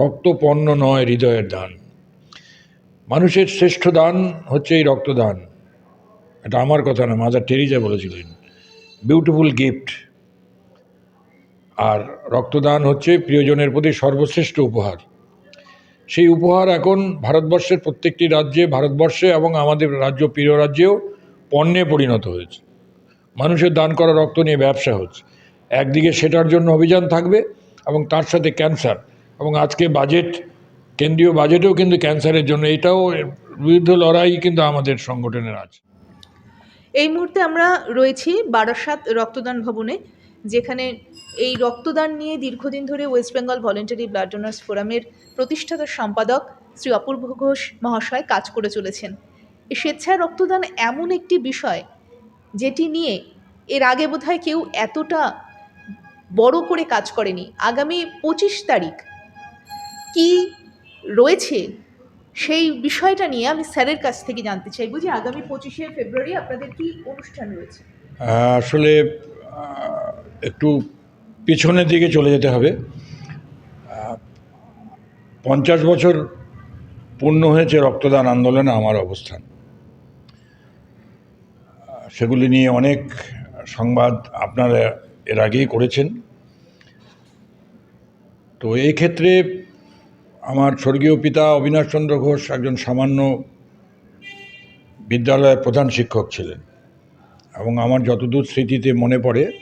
রক্তপণ্য নয় হৃদয়ের দান। মানুষের শ্রেষ্ঠ দান হচ্ছে এই রক্তদান। এটা আমার কথা না, মাদার টেরিজা বলেছিলেন। বিউটিফুল গিফট আর রক্তদান হচ্ছে প্রিয়জনের প্রতি সর্বশ্রেষ্ঠ উপহার। সেই উপহার এখন ভারতবর্ষের প্রত্যেকটি রাজ্যে, ভারতবর্ষে এবং আমাদের রাজ্য, প্রিয় রাজ্যেও পণ্যে পরিণত হয়েছে। মানুষের দান করা রক্ত নিয়ে ব্যবসা হচ্ছে। একদিকে সেটার জন্য অভিযান থাকবে এবং তার সাথে ক্যান্সার এবং আজকে বাজেট, কেন্দ্রীয় বাজেটেও কিন্তু ক্যান্সারের জন্য, এটাও বিরুদ্ধে লড়াই কিন্তু আমাদের সংগঠনের আছে এই মুহূর্তে আমরা রয়েছি বারাসাত রক্তদান ভবনে, যেখানে এই রক্তদান নিয়ে দীর্ঘদিন ধরে West Bengal voluntary blood donors ফোরামের প্রতিষ্ঠাতা সম্পাদক শ্রী অপূর্ব ঘোষ মহাশয় কাজ করে চলেছেন। স্বেচ্ছায় রক্তদান এমন একটি বিষয় যেটি নিয়ে এর আগে বোধহয় কেউ এতটা বড় করে কাজ করেনি। আগামী পঁচিশ তারিখ কি রয়েছে সেই বিষয়টা নিয়ে আমি স্যারের কাছ থেকে জানতে চাইব যে আগামী পঁচিশে ফেব্রুয়ারি আপনাদের কি অনুষ্ঠান রয়েছে? আসলে একটু পিছনের দিকে চলে যেতে হবে। পঞ্চাশ বছর পূর্ণ হয়েছে রক্তদান আন্দোলনে আমার অবস্থান। সেগুলি নিয়ে অনেক সংবাদ আপনারা এর আগেই করেছেন। তো এই ক্ষেত্রে আমার স্বর্গীয় পিতা অবিনাশ চন্দ্র ঘোষ একজন সামান্য বিদ্যালয়ের প্রধান শিক্ষক ছিলেন। এবং আমার যতদূর স্মৃতিতে মনে পড়ে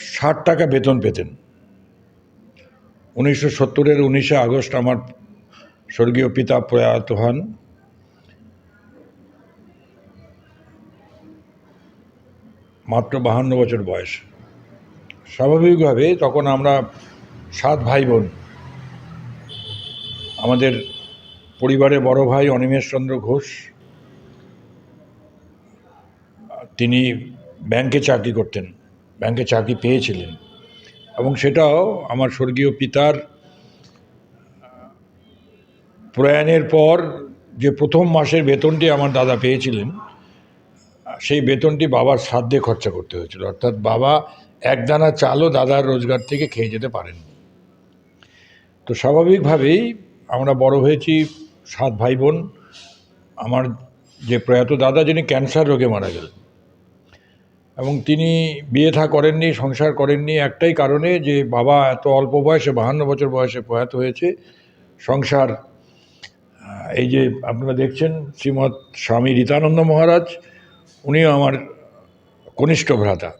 ষাট টাকা বেতন পেতেন। উনিশশো সত্তরের উনিশে আগস্ট আমার স্বর্গীয় পিতা প্রয়াত হন। মাত্র বাহান্ন বছর বয়স। স্বাভাবিকভাবে তখন আমরা সাত ভাই বোন আমাদের পরিবারে বড় ভাই অনিমেষ চন্দ্র ঘোষ। তিনি ব্যাংকে চাকরি করতেন, ব্যাংকে চাকরি পেয়েছিলেন। এবং সেটাও আমার স্বর্গীয় পিতার প্রয়াণের পর যে প্রথম মাসের বেতনটি আমার দাদা পেয়েছিলেন, সেই বেতনটি বাবার শ্রাদ্ধে খরচা করতে হয়েছিল। অর্থাৎ বাবা একদানা চালও দাদার রোজগার থেকে খেয়ে যেতে পারেন তো স্বাভাবিকভাবেই আমরা বড় হয়েছি সাত ভাই বোন আমার যে প্রয়াত দাদা, যিনি ক্যান্সার রোগে মারা গেলেন। এবং তিনি বিয়ে থা করেননি, সংসার করেননি একটাই কারণে যে বাবা এত অল্প বয়সে, বাহান্ন বছর বয়সে প্রয়াত হয়েছে। সংসার এই যে আপনারা দেখছেন শ্রীমৎ স্বামী রীতানন্দ মহারাজ, উনিও আমার কনিষ্ঠ ভ্রাতা।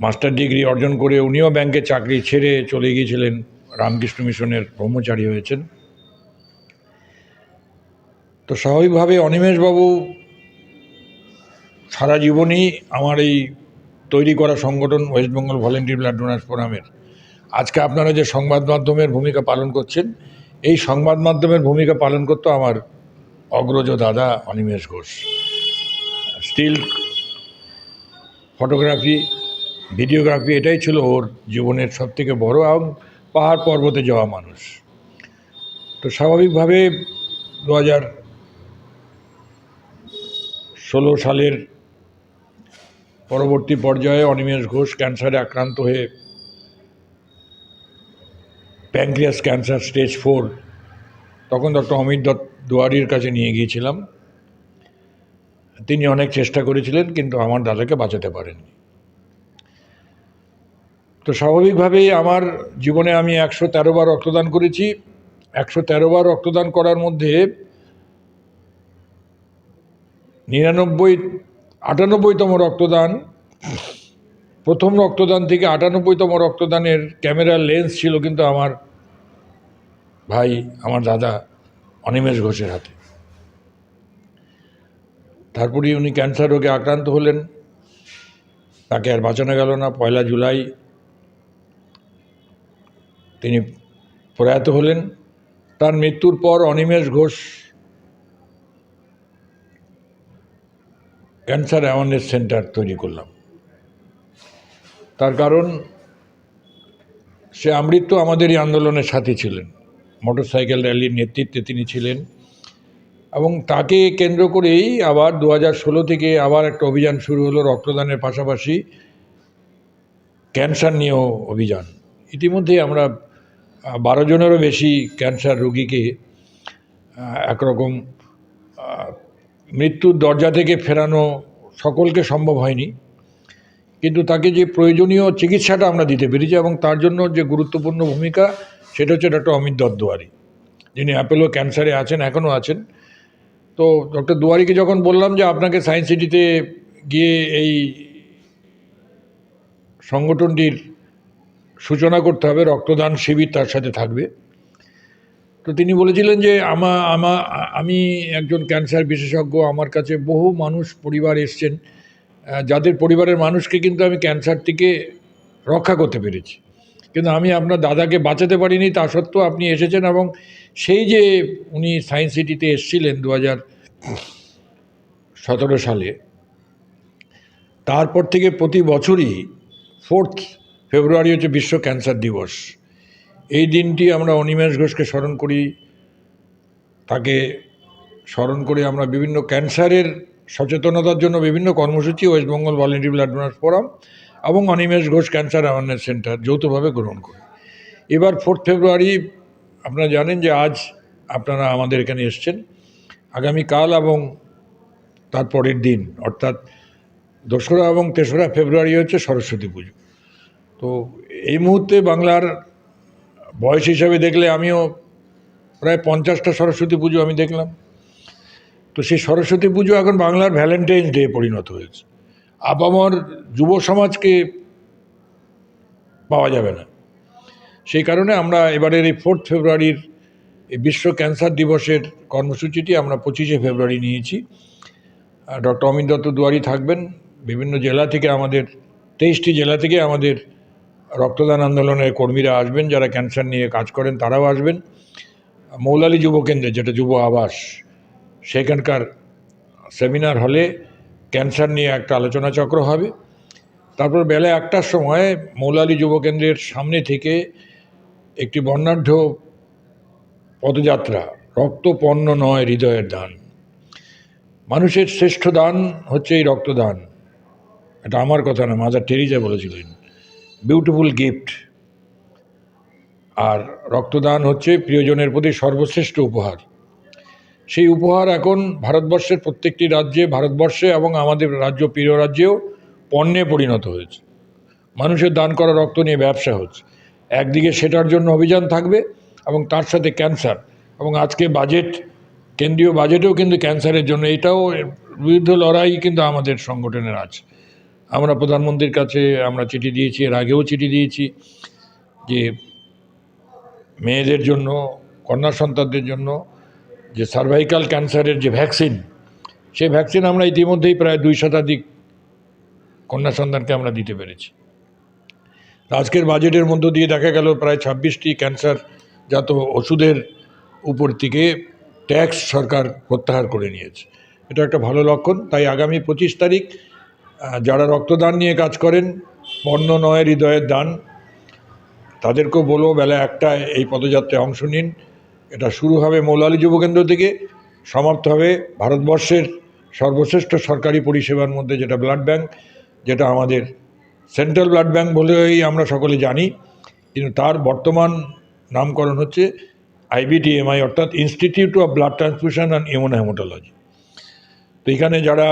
মাস্টার ডিগ্রি অর্জন করে উনিও ব্যাংকে চাকরি ছেড়ে চলে গিয়েছিলেন। রামকৃষ্ণ মিশনের ব্রহ্মচারী হয়েছেন। তো স্বাভাবিকভাবে অনিমেষবাবু সারা জীবনই আমার এই তৈরি করা সংগঠন West Bengal volunteer blood donors ফোরামের। আজকে আপনারা যে সংবাদ মাধ্যমের ভূমিকা পালন করছেন, এই সংবাদ মাধ্যমের ভূমিকা পালন করতো আমার অগ্রজ দাদা Animesh Ghosh. Still photography, videography, এটাই ছিল ওর জীবনের সবথেকে বড় এবং পাহাড় পর্বতে যাওয়া মানুষ। তো স্বাভাবিকভাবে দু হাজার ষোলো সালের পরবর্তী পর্যায়ে অনিমেষ ঘোষ ক্যান্সারে আক্রান্ত হয়ে প্যাঙ্ক্রিয়াস ক্যান্সার স্টেজ ফোর, তখন ডক্টর অমিত দত্ত দুয়ারির কাছে নিয়ে গিয়েছিলাম। তিনি অনেক চেষ্টা করেছিলেন, কিন্তু আমার দাদাকে বাঁচাতে পারেননি। তো স্বাভাবিকভাবেই আমার জীবনে আমি একশো তেরো বার রক্তদান করেছি। একশো তেরো বার রক্তদান করার মধ্যে নিরানব্বই, আটানব্বইতম রক্তদান, প্রথম রক্তদান থেকে আটানব্বইতম রক্তদানের ক্যামেরার লেন্স ছিল কিন্তু আমার ভাই, আমার দাদা অনিমেষ ঘোষের হাতে। তারপরে উনি ক্যান্সার রোগে আক্রান্ত হলেন। তাকে আর বাঁচানো গেল না। পয়লা জুলাই তিনি প্রয়াত হলেন। তার মৃত্যুর পর Animesh Ghosh cancer awareness centre তৈরি করলাম। তার কারণ, সে আমৃত্যু আমাদের এই আন্দোলনের সাথে ছিলেন। মোটরসাইকেল র্যালির নেতৃত্বে তিনি ছিলেন এবং তাকে কেন্দ্র করেই আবার দু ষোলো থেকে আবার একটা অভিযান শুরু হলো রক্তদানের পাশাপাশি। ক্যান্সার নিয়েও অভিযান। ইতিমধ্যেই আমরা বারো জনেরও বেশি ক্যান্সার রোগীকে একরকম মৃত্যুর দরজা থেকে ফেরানো সকলকে সম্ভব হয়নি। কিন্তু তাকে যে প্রয়োজনীয় চিকিৎসাটা আমরা দিতে পেরেছি এবং তার জন্য যে গুরুত্বপূর্ণ ভূমিকা, সেটা হচ্ছে ডক্টর অমিত দত্তওয়ারি, যিনি অ্যাপেলো ক্যান্সারে আছেন, এখনও আছেন। তো ডক্টর দুয়ারিকে যখন বললাম যে আপনাকে সায়েন্স সিটিতে গিয়ে এই সংগঠনটির সূচনা করতে হবে, রক্তদান শিবির তার সাথে থাকবে। তো তিনি বলেছিলেন যে আমা আমা, আমি একজন ক্যান্সার বিশেষজ্ঞ, আমার কাছে বহু মানুষ, পরিবার এসছেন যাদের পরিবারের মানুষকে কিন্তু আমি ক্যান্সার থেকে রক্ষা করতে পেরেছি। কিন্তু আমি আপনার দাদাকে বাঁচাতে পারিনি, তা সত্ত্বেও আপনি এসেছেন এবং সেই যে উনি সায়েন্স সিটিতে এসেছিলেন দু হাজার সতেরো সালে, তারপর থেকে প্রতি বছরই ফোর্থ ফেব্রুয়ারি হচ্ছে বিশ্ব ক্যান্সার দিবস। এই দিনটি আমরা অনিমেষ ঘোষকে স্মরণ করি। তাকে স্মরণ করে আমরা বিভিন্ন ক্যান্সারের সচেতনতার জন্য বিভিন্ন কর্মসূচি West Bengal voluntary blood donors forum এবং Animesh Ghosh cancer awareness centre যৌথভাবে গ্রহণ করি। এবার ফোর্থ ফেব্রুয়ারি আপনারা জানেন যে আজ আপনারা আমাদের এখানে এসছেন। আগামীকাল এবং তার পরের দিন, অর্থাৎ দোসরা এবং তেসরা ফেব্রুয়ারি হচ্ছে সরস্বতী পুজো। তো এই মুহূর্তে বাংলার বয়স হিসাবে দেখলে আমিও প্রায় পঞ্চাশটা সরস্বতী পুজো আমি দেখলাম। তো সেই সরস্বতী পুজো এখন বাংলার ভ্যালেন্টাইন্স ডে পরিণত হয়েছে। আপামর যুব সমাজকে পাওয়া যাবে না। সেই কারণে আমরা এবারের এই ফোর্থ ফেব্রুয়ারির এই বিশ্ব ক্যান্সার দিবসের কর্মসূচিটি আমরা পঁচিশে ফেব্রুয়ারি নিয়েছি। ডক্টর অমিত দত্ত দুয়ারি থাকবেন। বিভিন্ন জেলা থেকে আমাদের, তেইশটি জেলা থেকে আমাদের রক্তদান আন্দোলনের কর্মীরা আসবেন, যারা ক্যান্সার নিয়ে কাজ করেন তারাও আসবেন। মৌলালী যুব কেন্দ্রে, যেটা যুব আবাস, সেখানকার সেমিনার হলে ক্যান্সার নিয়ে একটা আলোচনা চক্র হবে। তারপর বেলা একটার সময় মৌলালী যুব কেন্দ্রের সামনে থেকে একটি বর্ণাঢ্য পদযাত্রা রক্তপন্ন নয় হৃদয়ের দান। মানুষের শ্রেষ্ঠ দান হচ্ছে এই রক্তদান। এটা আমার কথা না, মাদার টেরিজা বলেছিলেন। বিউটিফুল গিফট আর রক্তদান হচ্ছে প্রিয়জনের প্রতি সর্বশ্রেষ্ঠ উপহার। সেই উপহার এখন ভারতবর্ষের প্রত্যেকটি রাজ্যে, ভারতবর্ষে এবং আমাদের রাজ্য, প্রিয় রাজ্যেও পণ্যে পরিণত হয়েছে। মানুষের দান করা রক্ত নিয়ে ব্যবসা হচ্ছে। একদিকে সেটার জন্য অভিযান থাকবে এবং তার সাথে ক্যান্সার। এবং আজকে বাজেট, কেন্দ্রীয় বাজেটেও কিন্তু ক্যান্সারের জন্য, এটাও বিরুদ্ধে লড়াই কিন্তু আমাদের সংগঠনের আছে। আমরা প্রধানমন্ত্রীর কাছে আমরা চিঠি দিয়েছি, এর আগেও চিঠি দিয়েছি যে মেয়েদের জন্য, কন্যা সন্তানদের জন্য যে সার্ভাইকাল ক্যান্সারের যে ভ্যাকসিন সেই ভ্যাকসিন আমরা ইতিমধ্যেই প্রায় দুই শতাধিক কন্যা সন্তানকে আমরা দিতে পেরেছি। আজকের বাজেটের মধ্য দিয়ে দেখা গেল প্রায় ছাব্বিশটি ক্যান্সার জাত ওষুধের উপর থেকে ট্যাক্স সরকার প্রত্যাহার করে নিয়েছে। এটা একটা ভালো লক্ষণ। তাই আগামী পঁচিশ তারিখ যারা রক্তদান নিয়ে কাজ করেন পণ্য নয়, হৃদয়ের দান, তাদেরকেও বলব বেলা একটায় এই পদযাত্রায় অংশ নিন। এটা শুরু হবে মৌলালী যুবকেন্দ্র থেকে, সমাপ্ত হবে ভারতবর্ষের সর্বশ্রেষ্ঠ সরকারি পরিষেবার মধ্যে যেটা ব্লাড ব্যাংক, যেটা আমাদের সেন্ট্রাল ব্লাড ব্যাংক বলেই আমরা সকলে জানি। কিন্তু তার বর্তমান নামকরণ হচ্ছে আইবিটিএমআই অর্থাৎ institute of blood transfusion and immunohaematology তো এখানে যারা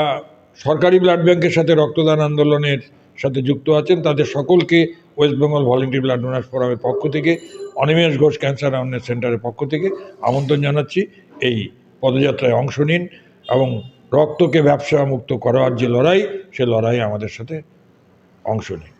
সরকারি ব্লাড ব্যাংকের সাথে রক্তদান আন্দোলনের সাথে যুক্ত আছেন। তাদের সকলকে West Bengal volunteer blood donors ফোরামের পক্ষ থেকে, অনিমেষ ঘোষ ক্যান্সার অ্যাওয়ারনেস সেন্টারের পক্ষ থেকে আমন্ত্রণ জানাচ্ছি। এই পদযাত্রায় অংশ নিন এবং রক্তকে ব্যবসা মুক্ত করার যে লড়াই, সে লড়াই আমাদের সাথে অংশ নিন।